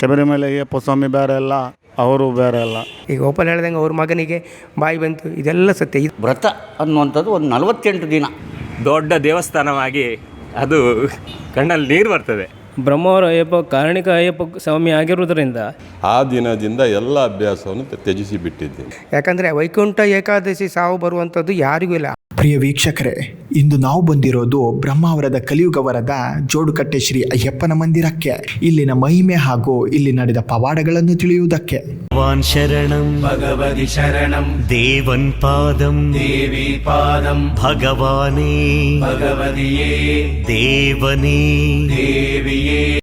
ಶಬರಿಮಲೆ ಅಯ್ಯಪ್ಪ ಸ್ವಾಮಿ ಬೇರೆ ಅಲ್ಲ ಅವರು ಬೇರೆ ಅಲ್ಲ. ಈಗ ಓಪನ್ ಹೇಳ್ದಂಗೆ ಅವ್ರ ಮಗನಿಗೆ ಬಾಯಿ ಬಂತು ಇದೆಲ್ಲ ಸತ್ಯ. ಇದು ವ್ರತ ಅನ್ನುವಂಥದ್ದು ಒಂದು ನಲವತ್ತೆಂಟು ದಿನ. ದೊಡ್ಡ ದೇವಸ್ಥಾನವಾಗಿ ಅದು ಕಣ್ಣಲ್ಲಿ ನೀರು ಬರ್ತದೆ. ಬ್ರಹ್ಮವರ ಅಯ್ಯಪ್ಪ ಕಾರಣಿಕ ಅಯ್ಯಪ್ಪ ಸ್ವಾಮಿ ಆಗಿರುವುದರಿಂದ ಆ ದಿನದಿಂದ ಎಲ್ಲ ಅಭ್ಯಾಸವನ್ನು ತ್ಯಜಿಸಿ ಬಿಟ್ಟಿದ್ದೀನಿ ಯಾಕಂದರೆ ವೈಕುಂಠ ಏಕಾದಶಿ ಸಾವು ಬರುವಂಥದ್ದು ಯಾರಿಗೂ ಇಲ್ಲ. ಪ್ರಿಯ ವೀಕ್ಷಕರೇ ಇಂದು ನಾವು ಬಂದಿರೋದು ಬ್ರಹ್ಮಾವರದ ಕಲಿಯುಗವರದ ಜೋಡುಕಟ್ಟೆ ಶ್ರೀ ಅಯ್ಯಪ್ಪನ ಮಂದಿರಕ್ಕೆ. ಇಲ್ಲಿನ ಮಹಿಮೆ ಹಾಗೂ ಇಲ್ಲಿ ನಡೆದ ಪವಾಡಗಳನ್ನು ತಿಳಿಯುವುದಕ್ಕೆ. ಭಗವಾನ್ ಶರಣಂ ಭಗವತಿ ಶರಣಂ ದೇವನ್ ಪಾದಂ ದೇವಿ ಪಾದಂ ಭಗವಾನೇ ಭಗವತಿಯೇ ದೇವನೇ. ದೇವಿಯೇ.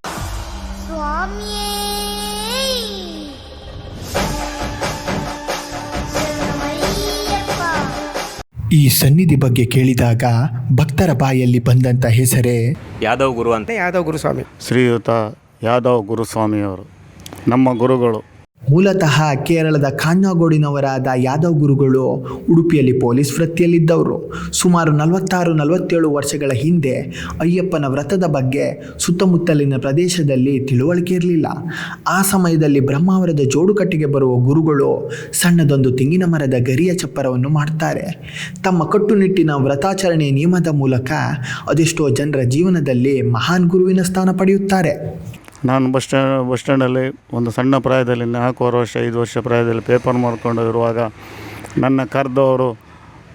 ಈ ಸನ್ನಿಧಿ ಬಗ್ಗೆ ಕೇಳಿದಾಗ ಭಕ್ತರ ಬಾಯಲ್ಲಿ ಬಂದಂತ ಹೆಸರೇ ಯಾದವ್ ಗುರು ಅಂತ. ಯಾದವ್ ಗುರುಸ್ವಾಮಿ. ಶ್ರೀಯುತ ಯಾದವ್ ಗುರುಸ್ವಾಮಿಯವರು ನಮ್ಮ ಗುರುಗಳು. ಮೂಲತಃ ಕೇರಳದ ಕಾಂಜಾಗೋಡಿನವರಾದ ಯಾದವ್ ಗುರುಗಳು ಉಡುಪಿಯಲ್ಲಿ ಪೊಲೀಸ್ ವೃತ್ತಿಯಲ್ಲಿದ್ದವರು. ಸುಮಾರು ನಲವತ್ತಾರು, ನಲವತ್ತೇಳು ವರ್ಷಗಳ ಹಿಂದೆ ಅಯ್ಯಪ್ಪನ ವ್ರತದ ಬಗ್ಗೆ ಸುತ್ತಮುತ್ತಲಿನ ಪ್ರದೇಶದಲ್ಲಿ ತಿಳುವಳಿಕೆ ಇರಲಿಲ್ಲ. ಆ ಸಮಯದಲ್ಲಿ ಬ್ರಹ್ಮಾವರದ ಜೋಡುಕಟ್ಟಿಗೆ ಬರುವ ಗುರುಗಳು ಸಣ್ಣದೊಂದು ತೆಂಗಿನ ಮರದ ಗರಿಯ ಚಪ್ಪರವನ್ನು ಮಾಡ್ತಾರೆ. ತಮ್ಮ ಕಟ್ಟುನಿಟ್ಟಿನ ವ್ರತಾಚರಣೆ ನಿಯಮದ ಮೂಲಕ ಅದೆಷ್ಟೋ ಜನರ ಜೀವನದಲ್ಲಿ ಮಹಾನ್ ಗುರುವಿನ ಸ್ಥಾನ ಪಡೆಯುತ್ತಾರೆ. ನಾನು ಬಸ್ ಸ್ಟ್ಯಾಂಡ್ ಬಸ್ ಸ್ಟ್ಯಾಂಡಲ್ಲಿ ಒಂದು ಸಣ್ಣ ಪ್ರಾಯದಲ್ಲಿ ನಾಲ್ಕೂವರೆ ವರ್ಷ, ಐದು ವರ್ಷ ಪ್ರಾಯದಲ್ಲಿ ಪೇಪರ್ ಮಾಡ್ಕೊಂಡು ಇರುವಾಗ ನನ್ನ ಕರೆದವರು,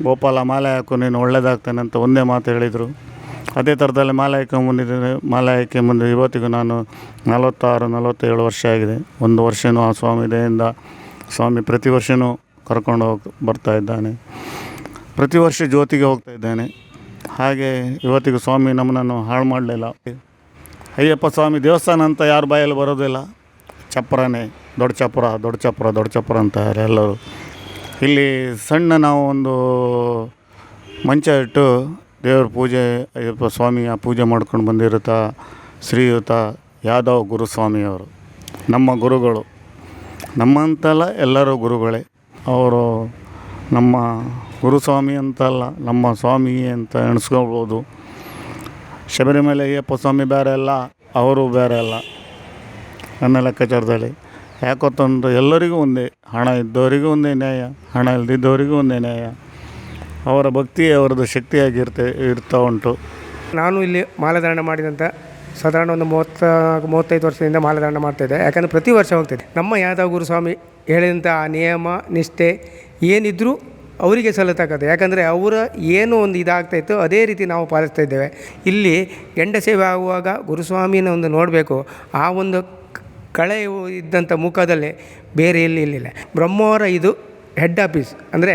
ಗೋಪಾಲ, ಮಾಲೆ ಹಾಕು, ನೀನು ಒಳ್ಳೇದಾಗ್ತಾನೆ ಅಂತ ಒಂದೇ ಮಾತು ಹೇಳಿದರು. ಅದೇ ಥರದಲ್ಲಿ ಮಾಲೆ ಹಾಕೊಂಬಂದಿದ್ದೇನೆ ಮಾಲೆ ಮುಂದೆ ಇವತ್ತಿಗೂ ನಾನು ನಲವತ್ತಾರು, ನಲವತ್ತೇಳು ವರ್ಷ ಆಗಿದೆ. ಒಂದು ವರ್ಷವೂ ಆ ಸ್ವಾಮಿ ದಯೆಯಿಂದ, ಸ್ವಾಮಿ ಪ್ರತಿ ವರ್ಷನೂ ಕರ್ಕೊಂಡು ಹೋಗಿ, ಬರ್ತಾ ಇದ್ದಾನೆ. ಪ್ರತಿ ವರ್ಷ ಜ್ಯೋತಿಗೆ ಹೋಗ್ತಾ ಇದ್ದೇನೆ. ಹಾಗೆ ಇವತ್ತಿಗೂ ಸ್ವಾಮಿ ನಮ್ಮನ್ನು ಹಾಳು ಮಾಡಲಿಲ್ಲ. ಅಯ್ಯಪ್ಪ ಸ್ವಾಮಿ ದೇವಸ್ಥಾನ ಅಂತ ಯಾರು ಬಾಯಲ್ಲಿ ಬರೋದಿಲ್ಲ. ಚಪ್ಪರನೇ, ದೊಡ್ಡ ಚಪ್ಪರ ದೊಡ್ಡ ಚಪ್ಪರ ದೊಡ್ಡ ಚಪ್ಪರ ಅಂತಾರೆ ಎಲ್ಲರೂ. ಇಲ್ಲಿ ಸಣ್ಣ ನಾವು ಒಂದು ಮಂಚ ಇಟ್ಟು ದೇವ್ರ ಪೂಜೆ, ಅಯ್ಯಪ್ಪ ಸ್ವಾಮಿಯ ಪೂಜೆ ಮಾಡ್ಕೊಂಡು ಬಂದಿರುತ್ತ ಶ್ರೀಯುತ ಯಾದವ್ ಗುರುಸ್ವಾಮಿಯವರು. ನಮ್ಮ ಗುರುಗಳು. ನಮ್ಮಂತಲ್ಲ ಎಲ್ಲರೂ ಗುರುಗಳೇ. ಅವರು ನಮ್ಮ ಗುರುಸ್ವಾಮಿ ಅಂತಲ್ಲ, ನಮ್ಮ ಸ್ವಾಮಿ ಅಂತ ಎಣಿಸ್ಕೊಳ್ಬೋದು. ಶಬರಿಮಲೆ ಅಯ್ಯಪ್ಪ ಸ್ವಾಮಿ ಬೇರೆ ಅಲ್ಲ, ಅವರು ಬೇರೆ ಅಲ್ಲ. ನನ್ನ ಲೆಕ್ಕಾಚಾರದಲ್ಲಿ ಯಾಕೊತ್ತಂದ್ರೆ ಎಲ್ಲರಿಗೂ ಒಂದೇ ಹಣ ಇದ್ದವರಿಗೂ ಒಂದೇ ನ್ಯಾಯ, ಹಣ ಇಲ್ಲದಿದ್ದವರಿಗೂ ಒಂದೇ ನ್ಯಾಯ. ಅವರ ಭಕ್ತಿ, ಅವರದ್ದು ಶಕ್ತಿಯಾಗಿರ್ತೆ ಇರ್ತಾ ಉಂಟು. ನಾನು ಇಲ್ಲಿ ಮಾಲಾಧಾರಣ ಮಾಡಿದಂಥ ಸಾಧಾರಣ ಒಂದು ಮೂವತ್ತ, ಮೂವತ್ತೈದು ವರ್ಷದಿಂದ ಮಾಲಾಧಾರಣ ಮಾಡ್ತಾಯಿದ್ದೆ ಯಾಕಂದರೆ ಪ್ರತಿ ವರ್ಷ ಹೋಗ್ತಿದ್ದೆ. ನಮ್ಮ ಯಾದವ ಗುರುಸ್ವಾಮಿ ಹೇಳಿದಂಥ ಆ ನಿಯಮ, ನಿಷ್ಠೆ ಏನಿದ್ರೂ ಅವರಿಗೆ ಸಲ್ಲತಕ್ಕದ್ದು. ಯಾಕಂದರೆ ಅವರ ಏನು ಒಂದು ಇದಾಗ್ತಾಯಿತ್ತು ಅದೇ ರೀತಿ ನಾವು ಪಾಲಿಸ್ತಾ ಇದ್ದೇವೆ. ಇಲ್ಲಿ ಗಂಡ ಸೇವೆ ಆಗುವಾಗ ಗುರುಸ್ವಾಮಿನ ಒಂದು ನೋಡಬೇಕು. ಆ ಒಂದು ಕಳೆ ಇದ್ದಂಥ ಮುಖದಲ್ಲಿ ಬೇರೆ ಎಲ್ಲಿ ಇಲ್ಲಿಲ್ಲ ಬ್ರಹ್ಮವರ ಇದು ಹೆಡ್ ಆಫೀಸ್ ಅಂದರೆ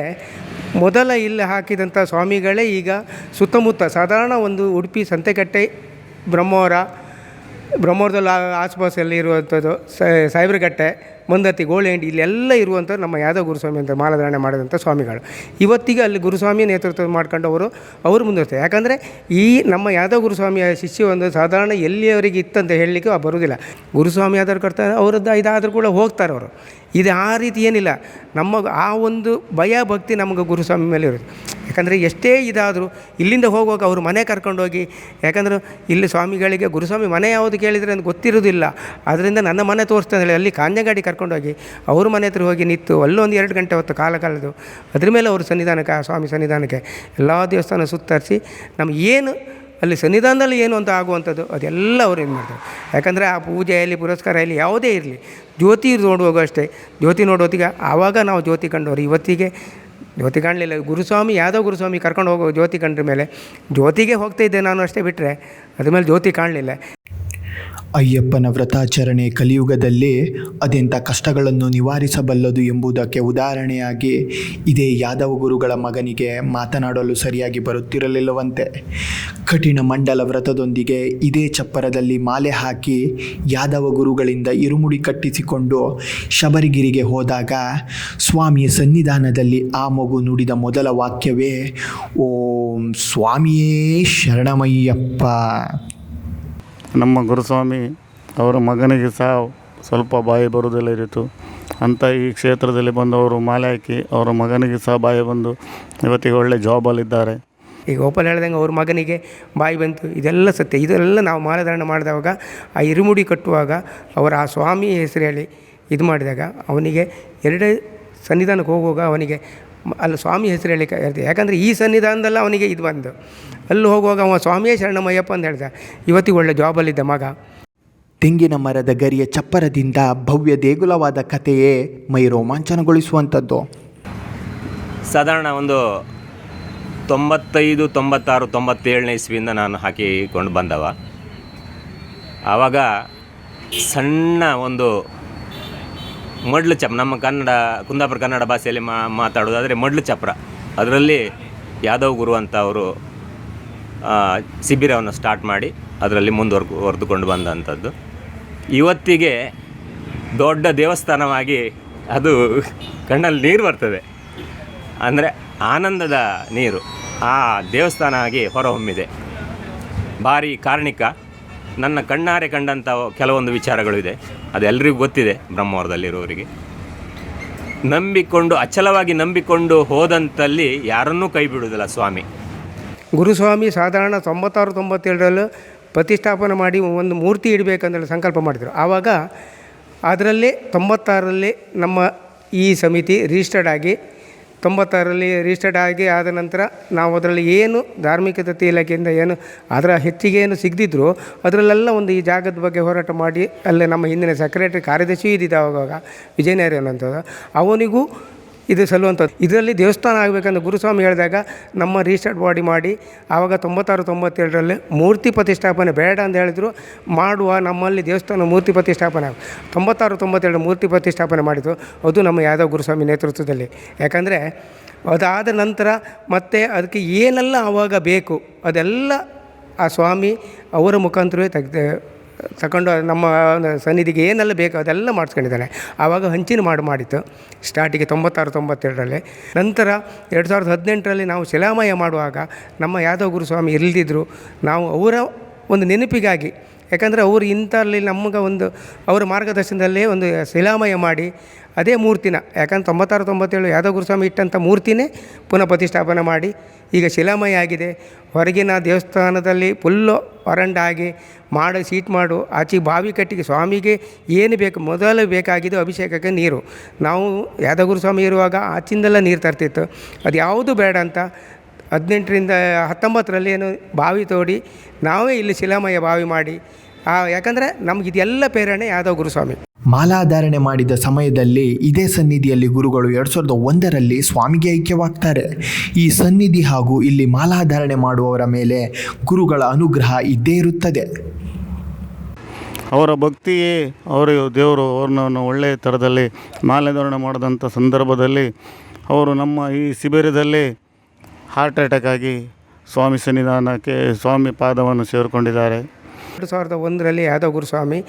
ಮೊದಲ ಇಲ್ಲಿ ಹಾಕಿದಂಥ ಸ್ವಾಮಿಗಳೇ ಈಗ ಸುತ್ತಮುತ್ತ ಸಾಧಾರಣ ಒಂದು ಉಡುಪಿ ಸಂತೆಕಟ್ಟೆ ಬ್ರಹ್ಮವರ, ಬ್ರಹ್ಮವರದಲ್ಲಿ ಆಸುಪಾಸಲ್ಲಿ ಇರುವಂಥದ್ದು ಸಾಯಿಬ್ರಗಟ್ಟೆ ಮಂದತಿ ಗೋಳಿಹಂಡಿ ಇಲ್ಲೆಲ್ಲ ಇರುವಂಥ ನಮ್ಮ ಯಾದವ ಗುರುಸ್ವಾಮಿ ಅಂತ ಮಾಲಾಧಾರಣೆ ಮಾಡಿದಂಥ ಸ್ವಾಮಿಗಳು. ಇವತ್ತಿಗೆ ಅಲ್ಲಿ ಗುರುಸ್ವಾಮಿ ನೇತೃತ್ವ ಮಾಡ್ಕೊಂಡು ಅವರು ಅವರು ಮುಂದುವರ್ತಾರೆ ಯಾಕಂದರೆ ಈ ನಮ್ಮ ಯಾದವ ಗುರುಸ್ವಾಮಿಯ ಶಿಷ್ಯ ಒಂದು ಸಾಧಾರಣ ಎಲ್ಲಿಯವರಿಗೆ ಇತ್ತಂತ ಹೇಳಲಿಕ್ಕೆ ಬರೋದಿಲ್ಲ ಗುರುಸ್ವಾಮಿ ಆಧಾರ ಕರ್ತಾರೆ ಅವರದ್ದು ಇದಾದರೂ ಕೂಡ ಹೋಗ್ತಾರೆ ಅವರು. ಇದು ಆ ರೀತಿ ಏನಿಲ್ಲ. ನಮ್ಮ ಆ ಒಂದು ಭಯ ಭಕ್ತಿ ನಮಗೆ ಗುರುಸ್ವಾಮಿ ಮೇಲೆ ಇರುತ್ತೆ. ಯಾಕಂದರೆ ಎಷ್ಟೇ ಇದಾದರೂ ಇಲ್ಲಿಂದ ಹೋಗುವಾಗ ಅವರು ಮನೆ ಕರ್ಕೊಂಡೋಗಿ, ಯಾಕಂದ್ರೆ ಇಲ್ಲಿ ಸ್ವಾಮಿಗಳಿಗೆ ಗುರುಸ್ವಾಮಿ ಮನೆ ಯಾವುದು ಕೇಳಿದರೆ ಅಂತ ಗೊತ್ತಿರೋದಿಲ್ಲ ಅದರಿಂದ ನನ್ನ ಮನೆ ತೋರಿಸ್ತಾನೆ ಹೇಳಿ, ಅಲ್ಲಿ ಕಾಂಜಂಗಾಡಿ ಕರ್ಕೊಂಡೋಗಿ ಅವ್ರ ಮನೆ ಹತ್ರ ಹೋಗಿ ನಿಂತು ಅಲ್ಲೊಂದು ಎರಡು ಗಂಟೆ ಹೊತ್ತು ಕಾಲ ಕಾಲದು ಅದ್ರ ಮೇಲೆ ಅವರು ಸನ್ನಿಧಾನಕ್ಕೆ, ಆ ಸ್ವಾಮಿ ಸನ್ನಿಧಾನಕ್ಕೆ ಎಲ್ಲ ದೇವಸ್ಥಾನ ಸುತ್ತರಿಸಿ ನಮ್ಗೆ ಏನು ಅಲ್ಲಿ ಸನ್ನಿಧಾನದಲ್ಲಿ ಏನು ಅಂತ ಆಗುವಂಥದ್ದು, ಅದೆಲ್ಲ ಅವ್ರು ಏನು ಮಾಡ್ತಾರೆ. ಯಾಕಂದರೆ ಆ ಪೂಜೆಯಲ್ಲಿ ಪುರಸ್ಕಾರ ಇಲ್ಲಿ ಯಾವುದೇ ಇರಲಿ, ಜ್ಯೋತಿ ನೋಡುವಾಗ ಅಷ್ಟೇ. ಜ್ಯೋತಿ ನೋಡೋತ್ತಿಗೆ ಆವಾಗ ನಾವು ಜ್ಯೋತಿ ಕಂಡವರು. ಇವತ್ತಿಗೆ ಜ್ಯೋತಿ ಕಾಣಲಿಲ್ಲ. ಗುರುಸ್ವಾಮಿ ಯಾವುದೋ ಗುರುಸ್ವಾಮಿ ಕರ್ಕೊಂಡು ಹೋಗೋ ಜ್ಯೋತಿ ಕಂಡ್ರ ಮೇಲೆ. ಜ್ಯೋತಿಗೆ ಹೋಗ್ತಾ ಇದ್ದೆ ನಾನು ಅಷ್ಟೇ ಬಿಟ್ಟರೆ ಅದ್ರ ಮೇಲೆ ಜ್ಯೋತಿ ಕಾಣಲಿಲ್ಲ. ಅಯ್ಯಪ್ಪನ ವ್ರತಾಚರಣೆ ಕಲಿಯುಗದಲ್ಲಿ ಅದೆಂಥ ಕಷ್ಟಗಳನ್ನು ನಿವಾರಿಸಬಲ್ಲದು ಎಂಬುದಕ್ಕೆ ಉದಾಹರಣೆಯಾಗಿ ಇದೇ ಯಾದವ ಗುರುಗಳ ಮಗನಿಗೆ ಮಾತನಾಡಲು ಸರಿಯಾಗಿ ಬರುತ್ತಿರಲಿಲ್ಲವಂತೆ. ಕಠಿಣ ಮಂಡಲ ವ್ರತದೊಂದಿಗೆ ಇದೇ ಚಪ್ಪರದಲ್ಲಿ ಮಾಲೆ ಹಾಕಿ ಯಾದವ ಗುರುಗಳಿಂದ ಇರುಮುಡಿ ಕಟ್ಟಿಸಿಕೊಂಡು ಶಬರಿಗಿರಿಗೆ ಹೋದಾಗ ಸ್ವಾಮಿಯ ಸನ್ನಿಧಾನದಲ್ಲಿ ಆ ಮಗು ನುಡಿದ ಮೊದಲ ವಾಕ್ಯವೇ, ಓಂ ಸ್ವಾಮಿಯೇ ಶರಣಮಯ್ಯಪ್ಪ. ನಮ್ಮ ಗುರುಸ್ವಾಮಿ ಅವರ ಮಗನಿಗೆ ಸಹ ಸ್ವಲ್ಪ ಬಾಯಿ ಬರುವುದಿಲ್ಲ ಇರಿತು. ಅಂತ ಈ ಕ್ಷೇತ್ರದಲ್ಲಿ ಬಂದವರು ಮಾಲೆ ಹಾಕಿ ಅವರ ಮಗನಿಗೆ ಸಹ ಬಾಯಿ ಬಂದು ಇವತ್ತಿಗೆ ಒಳ್ಳೆ ಜಾಬಲ್ಲಿದ್ದಾರೆ ಈಗ ಗೋಪಾಲ ಹೇಳ್ದಂಗೆ ಅವ್ರ ಮಗನಿಗೆ ಬಾಯಿ ಬಂತು. ಇದೆಲ್ಲ ಸತ್ಯ. ಇದೆಲ್ಲ ನಾವು ಮಾಲಧಾರಣ ಮಾಡಿದವಾಗ, ಆ ಇರುಮುಡಿ ಕಟ್ಟುವಾಗ ಅವರ ಆ ಸ್ವಾಮಿ ಹೆಸರು ಹೇಳಿ ಇದು ಮಾಡಿದಾಗ ಅವನಿಗೆ ಎರಡೇ ಸನ್ನಿಧಾನಕ್ಕೆ ಹೋಗುವಾಗ ಅವನಿಗೆ ಅಲ್ಲಿ ಸ್ವಾಮಿ ಹೆಸರು ಹೇಳಿ ಇರ್ತದೆ ಯಾಕಂದರೆ ಈ ಸನ್ನಿಧಾನದಲ್ಲ ಅವನಿಗೆ ಇದು ಬಂದು. ಅಲ್ಲಿ ಹೋಗುವಾಗ ಅವ ಸ್ವಾಮಿಯೇ ಶರಣಮಯ್ಯಪ್ಪ ಅಂತ ಹೇಳ್ದ. ಇವತ್ತಿಗೆ ಒಳ್ಳೆ ಜಾಬಲ್ಲಿದ್ದ ಮಗ. ತೆಂಗಿನ ಮರದ ಗರಿಯ ಚಪ್ಪರದಿಂದ ಭವ್ಯ ದೇಗುಲವಾದ ಕಥೆಯೇ ಮೈ ರೋಮಾಂಚನಗೊಳಿಸುವಂಥದ್ದು. ಸಾಧಾರಣ ಒಂದು ತೊಂಬತ್ತೈದು ತೊಂಬತ್ತಾರು ತೊಂಬತ್ತೇಳನೇ ಇಸ್ವಿಯಿಂದ ನಾನು ಹಾಕಿಕೊಂಡು ಬಂದವ. ಆವಾಗ ಸಣ್ಣ ಒಂದು ಮಡ್ಲು ಚಪ್ರ, ನಮ್ಮ ಕನ್ನಡ, ಕುಂದಾಪುರ ಕನ್ನಡ ಭಾಷೆಯಲ್ಲಿ ಮಾತಾಡೋದಾದರೆ ಮಡ್ಲು ಚಪ್ರ. ಅದರಲ್ಲಿ ಯಾದವ್ ಗುರು ಅಂತ ಅವರು ಶಿಬಿರವನ್ನು ಸ್ಟಾರ್ಟ್ ಮಾಡಿ ಅದರಲ್ಲಿ ಮುಂದುವರ್ಕು ಹೊರೆದುಕೊಂಡು ಬಂದಂಥದ್ದು. ಇವತ್ತಿಗೆ ದೊಡ್ಡ ದೇವಸ್ಥಾನವಾಗಿ ಅದು ಕಣ್ಣಲ್ಲಿ ನೀರು ಬರ್ತದೆ. ಅಂದರೆ ಆನಂದದ ನೀರು, ಆ ದೇವಸ್ಥಾನ ಆಗಿ ಹೊರಹೊಮ್ಮಿದೆ. ಭಾರಿ ಕಾರಣಿಕ. ನನ್ನ ಕಣ್ಣಾರೆ ಕಂಡಂಥ ಕೆಲವೊಂದು ವಿಚಾರಗಳು ಇದೆ ಅದೆಲ್ಲರಿಗೂ ಗೊತ್ತಿದೆ ಬ್ರಹ್ಮವರದಲ್ಲಿರುವವರಿಗೆ. ನಂಬಿಕೊಂಡು, ಅಚಲವಾಗಿ ನಂಬಿಕೊಂಡು ಹೋದಂತಲ್ಲಿ ಯಾರನ್ನೂ ಕೈ ಬಿಡುವುದಿಲ್ಲ ಸ್ವಾಮಿ. ಗುರುಸ್ವಾಮಿ ಸಾಧಾರಣ ತೊಂಬತ್ತಾರು, ತೊಂಬತ್ತೇಳರಲ್ಲಿ ಪ್ರತಿಷ್ಠಾಪನೆ ಮಾಡಿ ಒಂದು ಮೂರ್ತಿ ಇಡಬೇಕಂತೇಳಿ ಸಂಕಲ್ಪ ಮಾಡಿದರು. ಆವಾಗ ಅದರಲ್ಲಿ ತೊಂಬತ್ತಾರರಲ್ಲಿ ನಮ್ಮ ಈ ಸಮಿತಿ ರಿಜಿಸ್ಟರ್ಡ್ ಆಗಿ ತೊಂಬತ್ತಾರರಲ್ಲಿ ರಿಜಿಸ್ಟರ್ಡ್ ಆಗಿ ಆದ ನಂತರ ನಾವು ಅದರಲ್ಲಿ ಏನು ಧಾರ್ಮಿಕ ದತ್ತಿ ಇಲಾಖೆಯಿಂದ ಏನು ಅದರ ಹೆಚ್ಚಿಗೆ ಏನು ಸಿಗದಿದ್ರು ಅದರಲ್ಲೆಲ್ಲ ಒಂದು ಈ ಜಾಗದ ಬಗ್ಗೆ ಹೋರಾಟ ಮಾಡಿ ಅಲ್ಲೇ ನಮ್ಮ ಹಿಂದಿನ ಸೆಕ್ರೆಟರಿ ಕಾರ್ಯದರ್ಶಿ ಇದ್ದಿದ್ದ ಅವಾಗ ವಿಜಯನಗರ ಅನ್ನೋಂಥದ್ದು ಅವನಿಗೂ ಇದು ಸಲ್ಲುವಂಥದ್ದು ಇದರಲ್ಲಿ ದೇವಸ್ಥಾನ ಆಗಬೇಕಂತ ಗುರುಸ್ವಾಮಿ ಹೇಳಿದಾಗ ನಮ್ಮ ರಿಜಿಸ್ಟರ್ಡ್ ಬಾಡಿ ಮಾಡಿ ಆವಾಗ ತೊಂಬತ್ತಾರು, ತೊಂಬತ್ತೇಳರಲ್ಲಿ ಮೂರ್ತಿ ಪ್ರತಿಷ್ಠಾಪನೆ ಬೇಡ ಅಂತ ಹೇಳಿದ್ರು. ಮಾಡುವ ನಮ್ಮಲ್ಲಿ ದೇವಸ್ಥಾನ ಮೂರ್ತಿ ಪ್ರತಿಷ್ಠಾಪನೆ ತೊಂಬತ್ತಾರು ತೊಂಬತ್ತೇಳು ಮೂರ್ತಿ ಪ್ರತಿಷ್ಠಾಪನೆ ಮಾಡಿದ್ದು ಅದು ನಮ್ಮ ಯಾದವ್ ಗುರುಸ್ವಾಮಿ ನೇತೃತ್ವದಲ್ಲಿ. ಯಾಕಂದರೆ ಅದಾದ ನಂತರ ಮತ್ತೆ ಅದಕ್ಕೆ ಏನೆಲ್ಲ ಆವಾಗ ಬೇಕು ಅದೆಲ್ಲ ಆ ಸ್ವಾಮಿ ಅವರ ಮುಖಾಂತರವೇ ತೆಗ್ದು ತಗೊಂಡು ನಮ್ಮ ಸನ್ನಿಧಿಗೆ ಏನೆಲ್ಲ ಬೇಕೋ ಅದೆಲ್ಲ ಮಾಡಿಸ್ಕೊಂಡಿದ್ದಾನೆ. ಆವಾಗ ಹಂಚಿನ ಮಾಡು ಮಾಡಿತ್ತು. ಸ್ಟಾರ್ಟಿಗೆ ತೊಂಬತ್ತಾರು, ತೊಂಬತ್ತೆರಡರಲ್ಲಿ. ನಂತರ ಎರಡು ಸಾವಿರದ ಹದಿನೆಂಟರಲ್ಲಿ ನಾವು ಶಿಲಾಮಯ ಮಾಡುವಾಗ ನಮ್ಮ ಯಾದವ ಗುರುಸ್ವಾಮಿ ಇಲ್ಲದಿದ್ದರು ನಾವು ಅವರ ಒಂದು ನೆನಪಿಗಾಗಿ, ಯಾಕಂದರೆ ಅವರು ಇಂಥಲ್ಲಿ ನಮಗೆ ಒಂದು, ಅವರ ಮಾರ್ಗದರ್ಶನದಲ್ಲೇ ಒಂದು ಶಿಲಾಮಯ ಮಾಡಿ ಅದೇ ಮೂರ್ತಿನ. ಯಾಕಂದ್ರೆ ತೊಂಬತ್ತಾರು, ತೊಂಬತ್ತೇಳು ಯಾದವ ಗುರುಸ್ವಾಮಿ ಇಟ್ಟಂಥ ಮೂರ್ತಿನೇ ಪುನಃ ಪ್ರತಿಷ್ಠಾಪನೆ ಮಾಡಿ ಈಗ ಶಿಲಾಮಯ ಆಗಿದೆ. ಹೊರಗಿನ ದೇವಸ್ಥಾನದಲ್ಲಿ ಫುಲ್ಲು ವರಂಡ ಮಾಡಿ, ಸೀಟ್ ಮಾಡು, ಆಚೆ ಬಾವಿ ಕಟ್ಟಿಗೆ ಸ್ವಾಮಿಗೆ ಏನು ಬೇಕು, ಮೊದಲು ಬೇಕಾಗಿದ್ದು ಅಭಿಷೇಕಕ್ಕೆ ನೀರು. ನಾವು ಯಾದಗುರು ಸ್ವಾಮಿ ಇರುವಾಗ ಆಚಿಂದೆಲ್ಲ ನೀರು ತರ್ತಿತ್ತು. ಅದು ಯಾವುದು ಬೇಡ ಅಂತ ಹದಿನೆಂಟರಿಂದ ಹತ್ತೊಂಬತ್ತರಲ್ಲಿ ಏನು ಬಾವಿ ತೋಡಿ ನಾವೇ ಇಲ್ಲಿ ಶಿಲಾಮಯ ಬಾವಿ ಮಾಡಿ ಆ ಯಾಕಂದರೆ ನಮ್ಗೆ ಇದೆಲ್ಲ ಪ್ರೇರಣೆ ಯಾದವ ಗುರುಸ್ವಾಮಿ. ಮಾಲಾಧಾರಣೆ ಮಾಡಿದ ಸಮಯದಲ್ಲಿ ಇದೇ ಸನ್ನಿಧಿಯಲ್ಲಿ ಗುರುಗಳು ಎರಡು ಸಾವಿರದ ಒಂದರಲ್ಲಿ ಸ್ವಾಮಿಗೆ ಐಕ್ಯವಾಗ್ತಾರೆ. ಈ ಸನ್ನಿಧಿ ಹಾಗೂ ಇಲ್ಲಿ ಮಾಲಾಧಾರಣೆ ಮಾಡುವವರ ಮೇಲೆ ಗುರುಗಳ ಅನುಗ್ರಹ ಇದ್ದೇ ಇರುತ್ತದೆ. ಅವರ ಭಕ್ತಿಯೇ ಅವರು ದೇವರು ಅವ್ರನ್ನ ಒಳ್ಳೆಯ ಥರದಲ್ಲಿ ಮಾಲಾಧಾರಣೆ ಮಾಡಿದಂಥ ಸಂದರ್ಭದಲ್ಲಿ ಅವರು ನಮ್ಮ ಈ ಶಿಬಿರದಲ್ಲಿ ಹಾರ್ಟ್ ಅಟ್ಯಾಕ್ ಆಗಿ ಸ್ವಾಮಿ ಸನ್ನಿಧಾನಕ್ಕೆ ಸ್ವಾಮಿ ಪಾದವನ್ನು ಸೇರಿಕೊಂಡಿದ್ದಾರೆ. ಎರಡು ಸಾವಿರದ ಒಂದರಲ್ಲಿ ಯಾದವ ಗುರುಸ್ವಾಮಿ,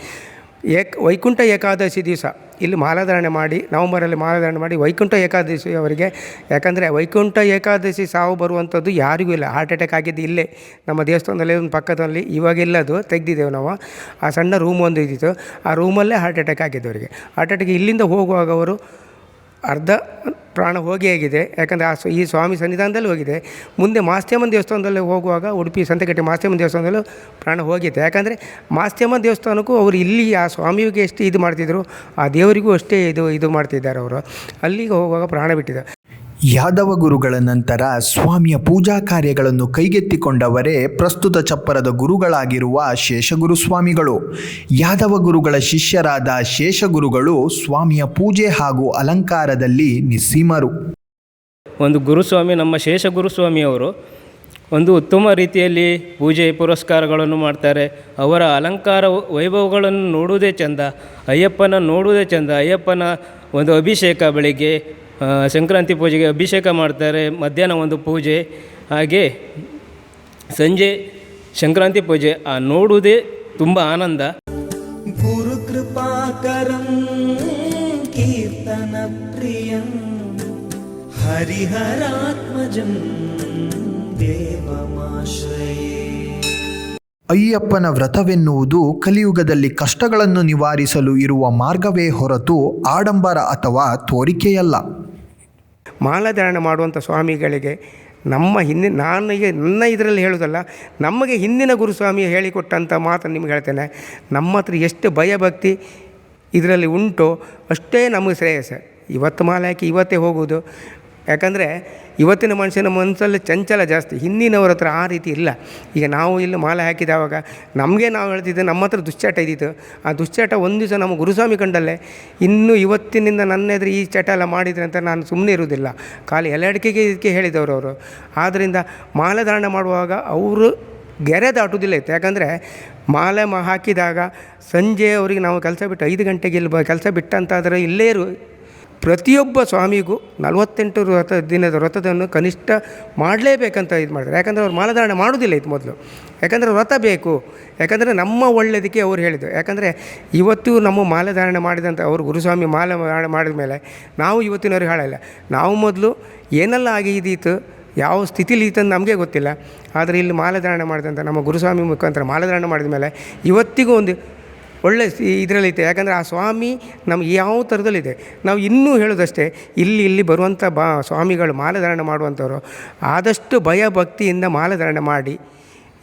ಏಕ್ ವೈಕುಂಠ ಏಕಾದಶಿ ದಿವಸ. ಇಲ್ಲಿ ಮಾಲಾಧಾರಣೆ ಮಾಡಿ, ನವಂಬರಲ್ಲಿ ಮಾಲಾಧಾರಣೆ ಮಾಡಿ ವೈಕುಂಠ ಏಕಾದಶಿ ಅವರಿಗೆ. ಯಾಕಂದರೆ ವೈಕುಂಠ ಏಕಾದಶಿ ಸಾವು ಬರುವಂಥದ್ದು ಯಾರಿಗೂ ಇಲ್ಲ. ಹಾರ್ಟ್ ಅಟ್ಯಾಕ್ ಆಗಿದ್ದು ಇಲ್ಲೇ. ನಮ್ಮ ದೇವಸ್ಥಾನದಲ್ಲಿ ಒಂದು ಪಕ್ಕದಲ್ಲಿ, ಇವಾಗ ಇಲ್ಲದು ತೆಗ್ದಿದ್ದೇವೆ ನಾವು. ಆ ಸಣ್ಣ ರೂಮ್ ಒಂದು ಇದ್ದಿತ್ತು. ಆ ರೂಮಲ್ಲೇ ಹಾರ್ಟ್ ಅಟ್ಯಾಕ್ ಆಗಿದ್ದು ಅವರಿಗೆ ಹಾರ್ಟ್ ಅಟ್ಯಾಕ್ ಇಲ್ಲಿಂದ ಹೋಗುವಾಗ ಅವರು ಅರ್ಧ ಪ್ರಾಣ ಹೋಗಿ ಆಗಿದೆ. ಯಾಕಂದರೆ ಆ ಈ ಸ್ವಾಮಿ ಸನ್ನಿಧಾನದಲ್ಲಿ ಹೋಗಿದೆ. ಮುಂದೆ ಮಾಸ್ತ್ಯಮ್ಮನ ದೇವಸ್ಥಾನದಲ್ಲಿ ಹೋಗುವಾಗ ಉಡುಪಿ ಸಂತೆಕಟ್ಟೆ ಮಾಸ್ತ್ಯಮ್ಮನ ದೇವಸ್ಥಾನದಲ್ಲೂ ಪ್ರಾಣ ಹೋಗಿದೆ ಯಾಕಂದರೆ ಮಾಸ್ತ್ಯಮ್ಮ ದೇವಸ್ಥಾನಕ್ಕೂ ಅವರು ಇಲ್ಲಿ ಆ ಸ್ವಾಮಿಗೆ ಎಷ್ಟು ಇದು ಮಾಡ್ತಿದ್ರು, ಆ ದೇವರಿಗೂ ಅಷ್ಟೇ ಇದು ಇದು ಮಾಡ್ತಿದ್ದಾರೆ ಅವರು. ಅಲ್ಲಿಗೆ ಹೋಗುವಾಗ ಪ್ರಾಣ ಬಿಟ್ಟಿದೆ. ಯಾದವ ಗುರುಗಳ ನಂತರ ಸ್ವಾಮಿಯ ಪೂಜಾ ಕಾರ್ಯಗಳನ್ನು ಕೈಗೆತ್ತಿಕೊಂಡವರೇ ಪ್ರಸ್ತುತ ಚಪ್ಪರದ ಗುರುಗಳಾಗಿರುವ ಶೇಷಗುರು ಸ್ವಾಮಿಗಳು. ಯಾದವ ಗುರುಗಳ ಶಿಷ್ಯರಾದ ಶೇಷಗುರುಗಳು ಸ್ವಾಮಿಯ ಪೂಜೆ ಹಾಗೂ ಅಲಂಕಾರದಲ್ಲಿ ನಿಸ್ಸೀಮರು. ಒಂದು ಗುರುಸ್ವಾಮಿ, ನಮ್ಮ ಶೇಷ ಗುರುಸ್ವಾಮಿಯವರು ಒಂದು ಉತ್ತಮ ರೀತಿಯಲ್ಲಿ ಪೂಜೆ ಪುರಸ್ಕಾರಗಳನ್ನು ಮಾಡ್ತಾರೆ. ಅವರ ಅಲಂಕಾರ ವೈಭವಗಳನ್ನು ನೋಡುವುದೇ ಚೆಂದ. ಅಯ್ಯಪ್ಪನ ನೋಡುವುದೇ ಚೆಂದ. ಅಯ್ಯಪ್ಪನ ಒಂದು ಅಭಿಷೇಕ ಬೆಳಿಗ್ಗೆ ಸಂಕ್ರಾಂತಿ ಪೂಜೆಗೆ ಅಭಿಷೇಕ ಮಾಡ್ತಾರೆ ಮಧ್ಯಾಹ್ನ ಒಂದು ಪೂಜೆ ಹಾಗೆ ಸಂಜೆ ಸಂಕ್ರಾಂತಿ ಪೂಜೆ ಆ ನೋಡುವುದೇ ತುಂಬ ಆನಂದ. ಗುರುಕೃಪಾಕರಂ ಕೀರ್ತನ ಪ್ರಿಯಂ ಹರಿಹರಾತ್ಮಜಂ ಅಯ್ಯಪ್ಪನ ವ್ರತವೆನ್ನುವುದು ಕಲಿಯುಗದಲ್ಲಿ ಕಷ್ಟಗಳನ್ನು ನಿವಾರಿಸಲು ಇರುವ ಮಾರ್ಗವೇ ಹೊರತು ಆಡಂಬರ ಅಥವಾ ತೋರಿಕೆಯಲ್ಲ. ಮಾಲಾಧಾರಣೆ ಮಾಡುವಂಥ ಸ್ವಾಮಿಗಳಿಗೆ ನಮ್ಮ ಹಿಂದಿನ, ನಾನು ಈಗ ನನ್ನ ಇದರಲ್ಲಿ ಹೇಳೋದಲ್ಲ, ನಮಗೆ ಹಿಂದಿನ ಗುರುಸ್ವಾಮಿ ಹೇಳಿಕೊಟ್ಟಂಥ ಮಾತನ್ನು ನಿಮ್ಗೆ ಹೇಳ್ತೇನೆ. ನಮ್ಮ ಹತ್ರ ಎಷ್ಟು ಭಯಭಕ್ತಿ ಇದರಲ್ಲಿ ಉಂಟು ಅಷ್ಟೇ ನಮಗೆ ಶ್ರೇಯಸ್ಸ. ಇವತ್ತು ಮಾಲೆ ಹಾಕಿ ಇವತ್ತೇ ಹೋಗುವುದು. ಯಾಕಂದರೆ ಇವತ್ತಿನ ಮನುಷ್ಯನ ಮನಸ್ಸಲ್ಲಿ ಚಂಚಲ ಜಾಸ್ತಿ, ಹಿಂದಿನವ್ರ ಹತ್ರ ಆ ರೀತಿ ಇಲ್ಲ. ಈಗ ನಾವು ಇಲ್ಲಿ ಮಾಲೆ ಹಾಕಿದವಾಗ ನಮಗೆ ನಾವು ಹೇಳ್ತಿದ್ದೆ ನಮ್ಮ ಹತ್ರ ದುಶ್ಚಟ ಇದ್ದಿತ್ತು. ಆ ದುಶ್ಚಟ ಒಂದು ದಿವಸ ನಮ್ಮ ಗುರುಸ್ವಾಮಿ ಕಂಡಲ್ಲೇ, ಇನ್ನು ಇವತ್ತಿನಿಂದ ನನ್ನ ಎದುರು ಈ ಚಟ ಎಲ್ಲ ಮಾಡಿದರೆ ಅಂತ ನಾನು ಸುಮ್ಮನೆ ಇರುವುದಿಲ್ಲ. ಖಾಲಿ ಎಲ್ಲಡಿಕೆಗೆ ಇದಕ್ಕೆ ಹೇಳಿದವರು ಅವರು. ಆದ್ದರಿಂದ ಮಾಲೆ ಧಾರಣ ಮಾಡುವಾಗ ಅವರು ಗೆರೆ ದಾಟುವುದಿಲ್ಲ ಇತ್ತು. ಯಾಕಂದರೆ ಮಾಲೆ ಮ ಹಾಕಿದಾಗ ಸಂಜೆ ಅವರಿಗೆ ನಾವು ಕೆಲಸ ಬಿಟ್ಟು ಐದು ಗಂಟೆಗೆ ಇಲ್ಲಿ ಬ ಕೆಲಸ ಬಿಟ್ಟಂತಾದರೆ ಇಲ್ಲೇ ಇರು ಪ್ರತಿಯೊಬ್ಬ ಸ್ವಾಮಿಗೂ ನಲವತ್ತೆಂಟು ವ್ರತ ದಿನದ ವ್ರತವನ್ನು ಕನಿಷ್ಠ ಮಾಡಲೇಬೇಕಂತ ಇದು ಮಾಡಿದ್ರು. ಯಾಕಂದರೆ ಅವ್ರು ಮಾಲಧಾರಣೆ ಮಾಡೋದಿಲ್ಲ ಇದು ಮೊದಲು. ಯಾಕಂದರೆ ವ್ರತ ಬೇಕು. ಯಾಕಂದರೆ ನಮ್ಮ ಒಳ್ಳೆಯದಕ್ಕೆ ಅವ್ರು ಹೇಳಿದ್ದು ಯಾಕಂದರೆ ಇವತ್ತು ನಮ್ಮ ಮಾಲಧಾರಣೆ ಮಾಡಿದಂಥ ಅವರು ಗುರುಸ್ವಾಮಿ ಮಾಲ ಮಾಡಿದ ಮೇಲೆ ನಾವು ಇವತ್ತಿನವ್ರಿಗೆ ಹಾಳಲ್ಲ ನಾವು ಮೊದಲು ಏನೆಲ್ಲ ಆಗಿ ಇದಿತ್ತು, ಯಾವ ಸ್ಥಿತಿಲಿ ಇತ್ತಂದು ನಮಗೆ ಗೊತ್ತಿಲ್ಲ. ಆದರೆ ಇಲ್ಲಿ ಮಾಲಧಾರಣೆ ಮಾಡಿದಂಥ ನಮ್ಮ ಗುರುಸ್ವಾಮಿ ಮುಖಾಂತರ ಮಾಲಧಾರಣೆ ಮಾಡಿದ ಮೇಲೆ ಇವತ್ತಿಗೂ ಒಂದು ಒಳ್ಳೆ ಇದರಲ್ಲಿದೆ ಯಾಕಂದರೆ ಆ ಸ್ವಾಮಿ ನಮ್ಗೆ ಯಾವ ಥರದಲ್ಲಿದೆ. ನಾವು ಇನ್ನೂ ಹೇಳೋದಷ್ಟೇ, ಇಲ್ಲಿ ಇಲ್ಲಿ ಬರುವಂಥ ಬಾ ಸ್ವಾಮಿಗಳು ಮಾಲಧಾರಣೆ ಮಾಡುವಂಥವ್ರು, ಆದಷ್ಟು ಭಯ ಭಕ್ತಿಯಿಂದ ಮಾಲಧಾರಣೆ ಮಾಡಿ,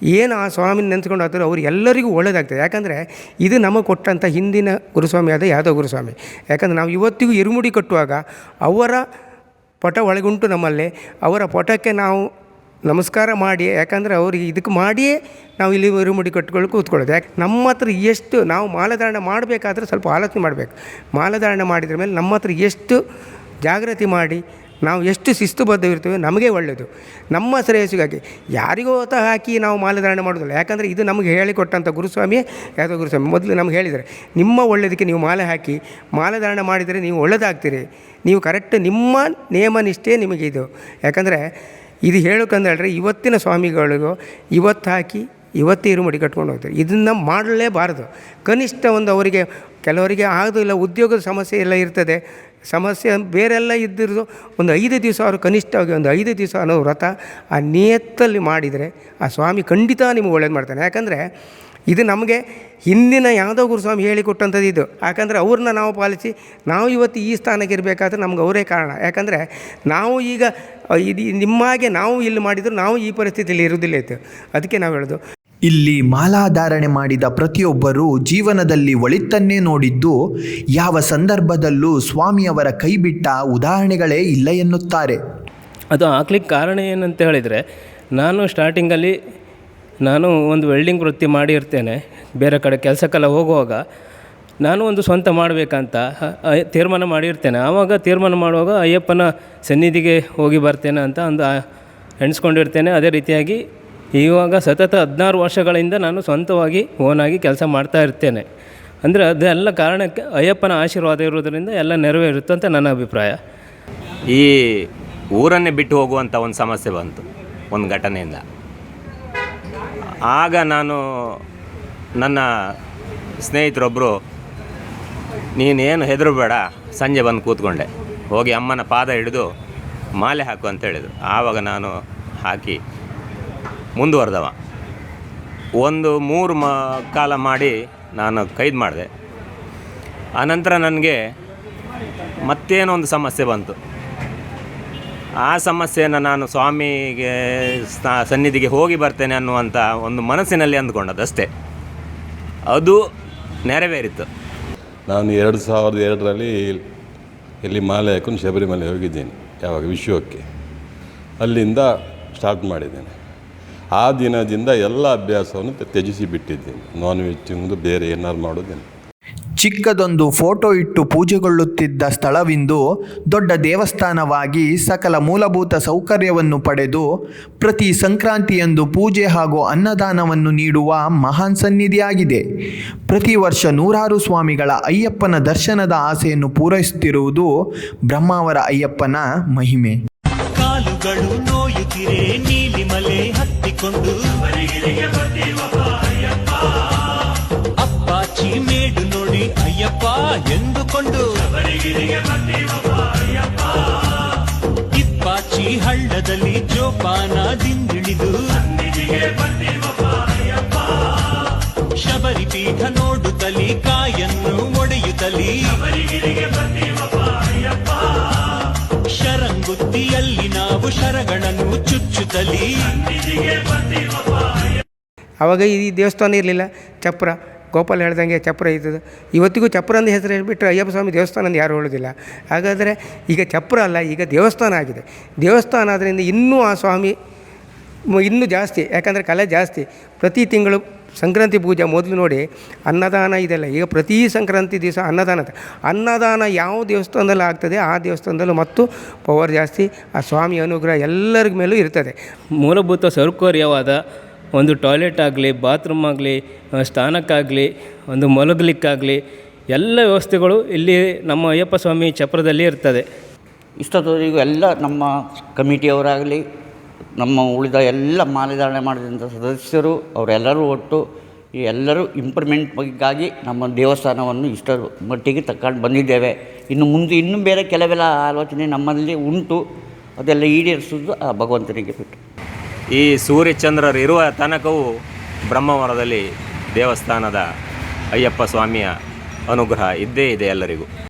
ಏನು ಆ ಸ್ವಾಮಿನ ನೆನೆಸ್ಕೊಂಡು ಆದರೂ ಅವ್ರು ಎಲ್ಲರಿಗೂ ಒಳ್ಳೆಯದಾಗ್ತದೆ ಯಾಕಂದರೆ ಇದು ನಮಗೆ ಕೊಟ್ಟಂಥ ಹಿಂದಿನ ಗುರುಸ್ವಾಮಿ ಆದ ಯಾದವ ಗುರುಸ್ವಾಮಿ. ಯಾಕಂದರೆ ನಾವು ಇವತ್ತಿಗೂ ಇರುಮುಡಿ ಕಟ್ಟುವಾಗ ಅವರ ಪಟ ಒಳಗುಂಟು ನಮ್ಮಲ್ಲಿ, ಅವರ ಪಟಕ್ಕೆ ನಾವು ನಮಸ್ಕಾರ ಮಾಡಿ ಯಾಕಂದರೆ ಅವ್ರಿಗೆ ಇದಕ್ಕೆ ಮಾಡಿಯೇ ನಾವು ಇಲ್ಲಿ ಮುಡಿ ಕಟ್ಕೊಳ್ಳಿ ಕೂತ್ಕೊಳ್ಳೋದು. ಯಾಕೆ, ನಮ್ಮ ಹತ್ರ ಎಷ್ಟು ನಾವು ಮಾಲಧಾರಣೆ ಮಾಡಬೇಕಾದ್ರೆ ಸ್ವಲ್ಪ ಆಲೋಚನೆ ಮಾಡಬೇಕು. ಮಾಲಧಾರಣೆ ಮಾಡಿದ್ರ ಮೇಲೆ ನಮ್ಮ ಹತ್ರ ಎಷ್ಟು ಜಾಗೃತಿ ಮಾಡಿ, ನಾವು ಎಷ್ಟು ಶಿಸ್ತುಬದ್ಧವಿರ್ತೇವೆ ನಮಗೆ ಒಳ್ಳೆಯದು. ನಮ್ಮ ಶ್ರೇಯಸ್ಸಿಗಾಗಿ ಯಾರಿಗೋ ಹೊತ್ತ ಹಾಕಿ ನಾವು ಮಾಲಧಾರಣೆ ಮಾಡೋದಿಲ್ಲ. ಯಾಕಂದರೆ ಇದು ನಮಗೆ ಹೇಳಿಕೊಟ್ಟಂಥ ಗುರುಸ್ವಾಮಿ ಯಾವುದೋ ಗುರುಸ್ವಾಮಿ ಮೊದಲು ನಮ್ಗೆ ಹೇಳಿದ್ದಾರೆ, ನಿಮ್ಮ ಒಳ್ಳೆಯದಕ್ಕೆ ನೀವು ಮಾಲೆ ಹಾಕಿ, ಮಾಲೆಧಾರಣೆ ಮಾಡಿದರೆ ನೀವು ಒಳ್ಳೆಯದಾಗ್ತೀರಿ. ನೀವು ಕರೆಕ್ಟ್ ನಿಮ್ಮ ನಿಯಮ ನಿಷ್ಠೆ ನಿಮಗೆ ಇದು ಯಾಕಂದರೆ ಇದು ಹೇಳೋಕಂದ್ರೆ ಇವತ್ತಿನ ಸ್ವಾಮಿಗಳಿಗೂ ಇವತ್ತು ಹಾಕಿ ಇವತ್ತೇ ಇರುಮಡಿ ಕಟ್ಕೊಂಡು ಹೋಗ್ತಾರೆ. ಇದನ್ನು ಮಾಡಲೇಬಾರದು. ಕನಿಷ್ಠ ಒಂದು ಅವರಿಗೆ, ಕೆಲವರಿಗೆ ಆಗೋದಿಲ್ಲ ಉದ್ಯೋಗದ ಸಮಸ್ಯೆ ಎಲ್ಲ ಇರ್ತದೆ. ಸಮಸ್ಯೆ ಬೇರೆಲ್ಲ ಇದ್ದಿರೋದು ಒಂದು ಐದು ದಿವಸ ಅವರು ಕನಿಷ್ಠವಾಗಿ ಒಂದು ಐದು ದಿವಸ ಅನ್ನೋ ವ್ರತ ಆ ನಿಯತ್ತಲ್ಲಿ ಮಾಡಿದರೆ ಆ ಸ್ವಾಮಿ ಖಂಡಿತ ನಿಮಗೆ ಒಳ್ಳೇದು ಮಾಡ್ತಾನೆ. ಯಾಕಂದರೆ ಇದು ನಮಗೆ ಹಿಂದಿನ ಯಾವುದೋ ಗುರುಸ್ವಾಮಿ ಹೇಳಿಕೊಟ್ಟಂಥದ್ದು ಇದು. ಯಾಕಂದರೆ ಅವ್ರನ್ನ ನಾವು ಪಾಲಿಸಿ ನಾವು ಇವತ್ತು ಈ ಸ್ಥಾನಕ್ಕೆ ಇರಬೇಕಾದ್ರೆ ನಮ್ಗೆ ಅವರೇ ಕಾರಣ. ಯಾಕಂದರೆ ನಾವು ಈಗ ಇದು ನಿಮ್ಮಾಗೆ ನಾವು ಇಲ್ಲಿ ಮಾಡಿದ್ರು ನಾವು ಈ ಪರಿಸ್ಥಿತಿಯಲ್ಲಿ ಇರುವುದಿಲ್ಲ ಇತ್ತು ಅದಕ್ಕೆ ನಾವು ಹೇಳೋದು. ಇಲ್ಲಿ ಮಾಲಾಧಾರಣೆ ಮಾಡಿದ ಪ್ರತಿಯೊಬ್ಬರೂ ಜೀವನದಲ್ಲಿ ಒಳಿತನ್ನೇ ನೋಡಿದ್ದು ಯಾವ ಸಂದರ್ಭದಲ್ಲೂ ಸ್ವಾಮಿಯವರ ಕೈಬಿಟ್ಟ ಉದಾಹರಣೆಗಳೇ ಇಲ್ಲ ಎನ್ನುತ್ತಾರೆ. ಅದು ಹಾಕ್ಲಿಕ್ಕೆ ಕಾರಣ ಏನಂತ ಹೇಳಿದರೆ ನಾನು ಸ್ಟಾರ್ಟಿಂಗಲ್ಲಿ ನಾನು ಒಂದು ವೆಲ್ಡಿಂಗ್ ವೃತ್ತಿ ಮಾಡಿರ್ತೇನೆ, ಬೇರೆ ಕಡೆ ಕೆಲಸಕ್ಕೆಲ್ಲ ಹೋಗುವಾಗ. ನಾನು ಒಂದು ಸ್ವಂತ ಮಾಡಬೇಕಂತ ತೀರ್ಮಾನ ಮಾಡಿರ್ತೇನೆ. ಆವಾಗ ತೀರ್ಮಾನ ಮಾಡುವಾಗ ಅಯ್ಯಪ್ಪನ ಸನ್ನಿಧಿಗೆ ಹೋಗಿ ಬರ್ತೇನೆ ಅಂತ ಒಂದು ಎಣಿಸ್ಕೊಂಡಿರ್ತೇನೆ. ಅದೇ ರೀತಿಯಾಗಿ ಇವಾಗ ಸತತ ಹದಿನಾರು ವರ್ಷಗಳಿಂದ ನಾನು ಸ್ವಂತವಾಗಿ ಓನಾಗಿ ಕೆಲಸ ಮಾಡ್ತಾ ಇರ್ತೇನೆ. ಅಂದರೆ ಅದೆಲ್ಲ ಕಾರಣಕ್ಕೆ ಅಯ್ಯಪ್ಪನ ಆಶೀರ್ವಾದ ಇರೋದರಿಂದ ಎಲ್ಲ ನೆರವೇರುತ್ತೆ ಅಂತ ನನ್ನ ಅಭಿಪ್ರಾಯ. ಈ ಊರನ್ನೇ ಬಿಟ್ಟು ಹೋಗುವಂಥ ಒಂದು ಸಮಸ್ಯೆ ಬಂತು, ಒಂದು ಘಟನೆಯಿಂದ. ಆಗ ನಾನು ನನ್ನ ಸ್ನೇಹಿತರೊಬ್ಬರು ನೀನೇನು ಹೆದರಬೇಡ, ಸಂಜೆ ಬಂದು ಕೂತ್ಕೊಂಡೆ. ಹೋಗಿ ಅಮ್ಮನ ಪಾದ ಹಿಡಿದು ಮಾಲೆ ಹಾಕು ಅಂತ ಹೇಳಿದರು. ಆವಾಗ ನಾನು ಹಾಕಿ ಮುಂದುವರೆದವ. ಒಂದು ಮೂರು ಮ ಕಾಲ ಮಾಡಿ ನಾನು ಕೈದು ಮಾಡಿದೆ. ಆನಂತರ ನನಗೆ ಮತ್ತೇನೋ ಒಂದು ಸಮಸ್ಯೆ ಬಂತು. ಆ ಸಮಸ್ಯೆಯನ್ನು ನಾನು ಸ್ವಾಮಿಗೆ ಸ್ನಾ ಸನ್ನಿಧಿಗೆ ಹೋಗಿ ಬರ್ತೇನೆ ಅನ್ನುವಂಥ ಒಂದು ಮನಸ್ಸಿನಲ್ಲಿ ಅಂದ್ಕೊಂಡದ್ದು ಅಷ್ಟೇ ಅದು ನೆರವೇರಿತು. ನಾನು ಎರಡು ಸಾವಿರದ ಎರಡರಲ್ಲಿ ಇಲ್ಲಿ ಮಾಲೆ ಹಾಕೊಂಡು ಶಬರಿಮಲೆ ಹೋಗಿದ್ದೀನಿ, ಯಾವಾಗ ವಿಶ್ವಕ್ಕೆ. ಅಲ್ಲಿಂದ ಸ್ಟಾರ್ಟ್ ಮಾಡಿದ್ದೇನೆ. ಆ ದಿನದಿಂದ ಎಲ್ಲ ಅಭ್ಯಾಸವನ್ನು ತ್ಯ- ತ್ಯಜಿಸಿ ಬಿಟ್ಟಿದ್ದೇನೆ ನಾನ್ ವೆಜ್ ತಿಂದು ಬೇರೆ ಏನಾದ್ರು ಮಾಡೋದೇನೆ ಚಿಕ್ಕದೊಂದು ಫೋಟೋ ಇಟ್ಟು ಪೂಜೆಗೊಳ್ಳುತ್ತಿದ್ದ ಸ್ಥಳವಿಂದು ದೊಡ್ಡ ದೇವಸ್ಥಾನವಾಗಿ ಸಕಲ ಮೂಲಭೂತ ಸೌಕರ್ಯವನ್ನು ಪಡೆದು ಪ್ರತಿ ಸಂಕ್ರಾಂತಿಯಂದು ಪೂಜೆ ಹಾಗೂ ಅನ್ನದಾನವನ್ನು ನೀಡುವ ಮಹಾನ್ ಸನ್ನಿಧಿಯಾಗಿದೆ. ಪ್ರತಿ ವರ್ಷ ನೂರಾರು ಸ್ವಾಮಿಗಳ ಅಯ್ಯಪ್ಪನ ದರ್ಶನದ ಆಸೆಯನ್ನು ಪೂರೈಸುತ್ತಿರುವುದು ಬ್ರಹ್ಮಾವರ ಅಯ್ಯಪ್ಪನ ಮಹಿಮೆ. ಕಾಲುಗಳು ಹತ್ತಿಕೊಂಡು. ಅಯ್ಯಪ್ಪ ಎಂದುಕೊಂಡು. ಇಪ್ಪಾಚಿ ಹಳ್ಳದಲ್ಲಿ ಜೋಪಾನದಿಂದಿಳಿದು. ಶಬರಿ ಪೀಠ ನೋಡುತ್ತಲಿ ಕಾಯನ್ನು ಒಡೆಯುತ್ತಲಿ. ಶರಂಗುತ್ತಿಯಲ್ಲಿ ನಾವು ಶರಗಳನ್ನು ಚುಚ್ಚುತ್ತಲಿ. ಆವಾಗ ಈ ದೇವಸ್ಥಾನ ಇರಲಿಲ್ಲ, ಚಪ್ರ. ಗೋಪಾಲ್ ಹೇಳ್ದಂಗೆ ಚಪ್ರ ಇದ್ದದ್ದು. ಇವತ್ತಿಗೂ ಚಪ್ರ ಅಂದ ಹೆಸರು ಹೇಳಿಬಿಟ್ರೆ ಅಯ್ಯಪ್ಪ ಸ್ವಾಮಿ ದೇವಸ್ಥಾನ ಅಂತ ಯಾರು ಹೇಳೋದಿಲ್ಲ ಹಾಗಾದರೆ ಈಗ ಚಪ್ರ ಅಲ್ಲ, ಈಗ ದೇವಸ್ಥಾನ ಆಗಿದೆ. ದೇವಸ್ಥಾನ ಆದ್ದರಿಂದ ಇನ್ನೂ ಆ ಸ್ವಾಮಿ ಇನ್ನೂ ಜಾಸ್ತಿ, ಯಾಕಂದರೆ ಕಲೆ ಜಾಸ್ತಿ. ಪ್ರತಿ ತಿಂಗಳು ಸಂಕ್ರಾಂತಿ ಪೂಜೆ ಮೊದಲು ನೋಡಿ ಅನ್ನದಾನ ಇದೆಲ್ಲ. ಈಗ ಪ್ರತಿ ಸಂಕ್ರಾಂತಿ ದಿವಸ ಅನ್ನದಾನ. ಅನ್ನದಾನ ಯಾವ ದೇವಸ್ಥಾನದಲ್ಲಿ ಆಗ್ತದೆ ಆ ದೇವಸ್ಥಾನದಲ್ಲೂ ಮತ್ತು ಪವರ್ ಜಾಸ್ತಿ. ಆ ಸ್ವಾಮಿ ಅನುಗ್ರಹ ಎಲ್ಲರಿಗ ಮೇಲೂ ಇರ್ತದೆ. ಮೂಲಭೂತ ಸೌಕರ್ಯವಾದ ಒಂದು ಟಾಯ್ಲೆಟ್ ಆಗಲಿ ಬಾತ್ರೂಮ್ ಆಗಲಿ ಸ್ನಾನಕ್ಕಾಗಲಿ ಒಂದು ಮಲಗಲಿಕ್ಕಾಗಲಿ, ಎಲ್ಲ ವ್ಯವಸ್ಥೆಗಳು ಇಲ್ಲಿ ನಮ್ಮ ಅಯ್ಯಪ್ಪ ಸ್ವಾಮಿ ಚಪ್ರದಲ್ಲಿ ಇರ್ತದೆ. ಇಷ್ಟೊತ್ತವರೆಗೂ ಎಲ್ಲ ನಮ್ಮ ಕಮಿಟಿಯವರಾಗಲಿ, ನಮ್ಮ ಉಳಿದ ಎಲ್ಲ ಮಾಲೆಧಾರಣೆ ಮಾಡಿದಂಥ ಸದಸ್ಯರು, ಅವರೆಲ್ಲರೂ ಒಟ್ಟು ಈ ಎಲ್ಲರೂ ಇಂಪ್ರೂವ್ಮೆಂಟ್ಗಾಗಿ ನಮ್ಮ ದೇವಸ್ಥಾನವನ್ನು ಇಷ್ಟರ ಮಟ್ಟಿಗೆ ತಕ್ಕೊಂಡು ಬಂದಿದ್ದೇವೆ. ಇನ್ನು ಮುಂದೆ ಇನ್ನೂ ಬೇರೆ ಕೆಲವೆಲ್ಲ ಆಲೋಚನೆ ನಮ್ಮಲ್ಲಿ ಉಂಟು. ಅದೆಲ್ಲ ಈಡೇರಿಸೋದು ಆ ಭಗವಂತನಿಗೆ ಬಿಟ್ಟು. ಈ ಸೂರ್ಯಚಂದ್ರರು ಇರುವ ತನಕವೂ ಬ್ರಹ್ಮವರದಲ್ಲಿ ದೇವಸ್ಥಾನದ ಅಯ್ಯಪ್ಪ ಸ್ವಾಮಿಯ ಅನುಗ್ರಹ ಇದ್ದೇ ಇದೆ ಎಲ್ಲರಿಗೂ.